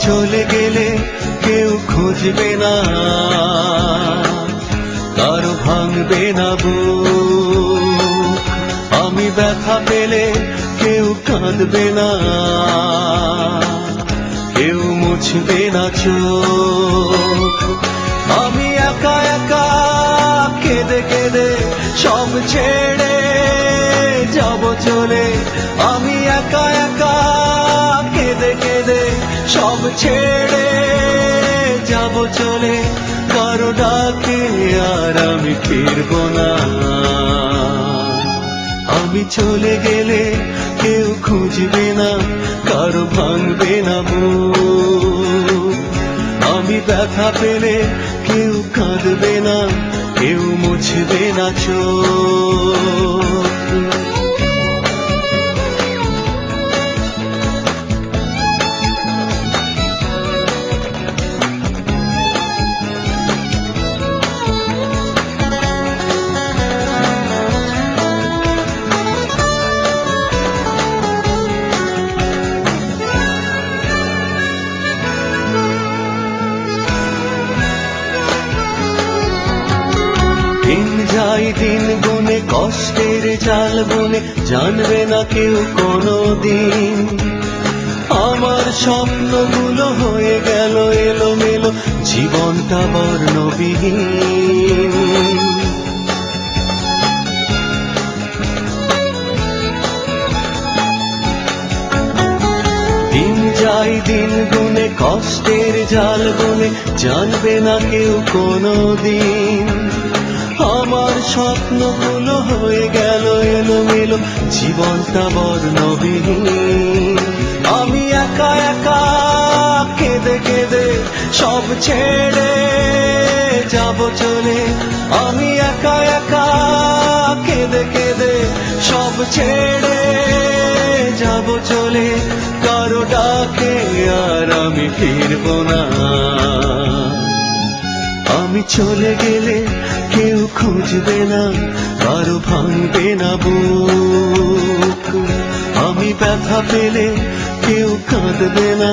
চলে গেলে কেউ খুঁজবে না, কারও ভাঙবে না বুক। আমি ব্যথা পেলে কেউ কাঁদবে না, কেউ মুছবে না চোখ। আমি একা একা কেঁদে কেঁদে সব ছেড়ে যাব চলে। আমি একা একা ছেড়ে যাব চলে, কারও ডাকে আর আমি ফিরবো না। আমি চলে গেলে কেউ খুঁজবে না, কারও ভাঙবে না আমি ব্যথা পেলে কেউ কাঁদবে না, কেউ মুছবে না চোখ। দিন গুনে কষ্টের জাল বুনে, জানবে না কেউ কোনো দিন আমার স্বপ্নগুলো হয়ে গেল এলো মেলো জীবনটা বর্ণবিহীন। দিন যাই দিন গুনে, কষ্টের জাল বুনে, জানবে না কেউ কোনো দিন আমার স্বপ্নগুলো হয়ে গেল এলো মেলো জীবনটা বর্ণবিহীন। আমি একা একা কেঁদে কেঁদে সব ছেড়ে যাব চলে। আমি একা একা কেঁদে কেঁদে সব ছেড়ে যাব চলে। কারও ডাকে আর আমি ফিরবো না। আমি চলে গেলে কেউ খুঁজবে না, কারও ভাঙবে না বুক। আমি ব্যথা পেলে কেউ কাঁদবে না,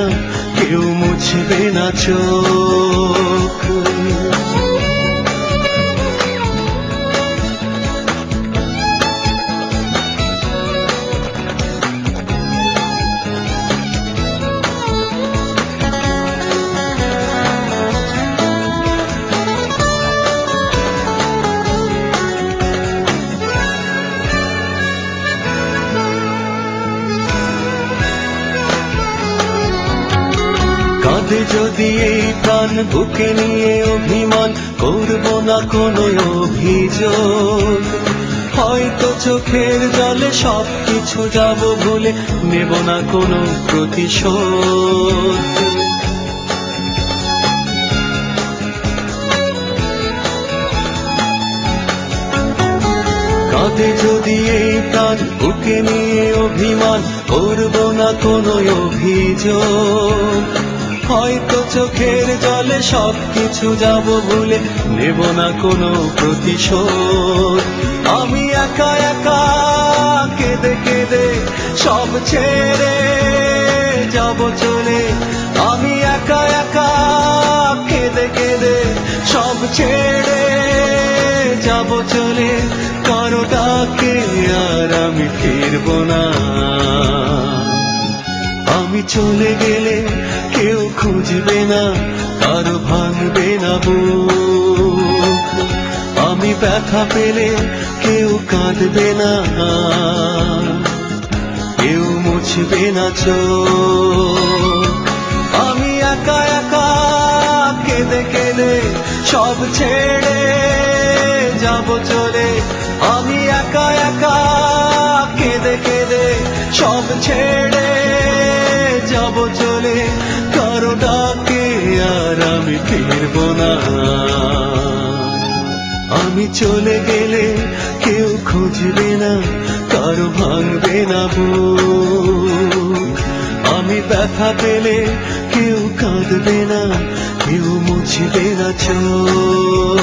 কেউ মুছবে না চোখ। কাঁধে যদি এই প্রাণ বুকে নিয়ে অভিমান, করব না কোনো অভিযোগ। হয়তো চোখের জলে সব কিছু যাব ভুলে নেব না কোনো প্রতিশোধ। কাঁধে যদি এই প্রাণ বুকে নিয়ে অভিমান, করব না কোনো অভিযোগ। হয়তো চোখের জলে সব কিছু যাব ভুলে নেব না কোনো প্রতিশোধ। আমি একা একা কেঁদে কেঁদে সব ছেড়ে যাব চলে। আমি একা একা কেঁদে কেঁদে সব ছেড়ে যাব চলে। কারও ডাকে আর আমি ফিরবো না। চলে গেলে কেউ খুঁজবে না কারও ভাঙবে না আমি ব্যথা পেলে কেউ কাঁদবে না, কেউ মুছবে না চোখ। আমি একা একা কেঁদে কেঁদে সব ছেড়ে যাব চলে। আমি একা একা কেঁদে কেঁদে সব ছেড়ে যাব চলে, কারও ডাকে আর আমি ফিরবো না। আমি চলে গেলে কেউ খুঁজবে না, কারও ভাঙবে না আমি ব্যথা পেলে কেউ কাঁদবে না, কেউ মুছবে না চোখ।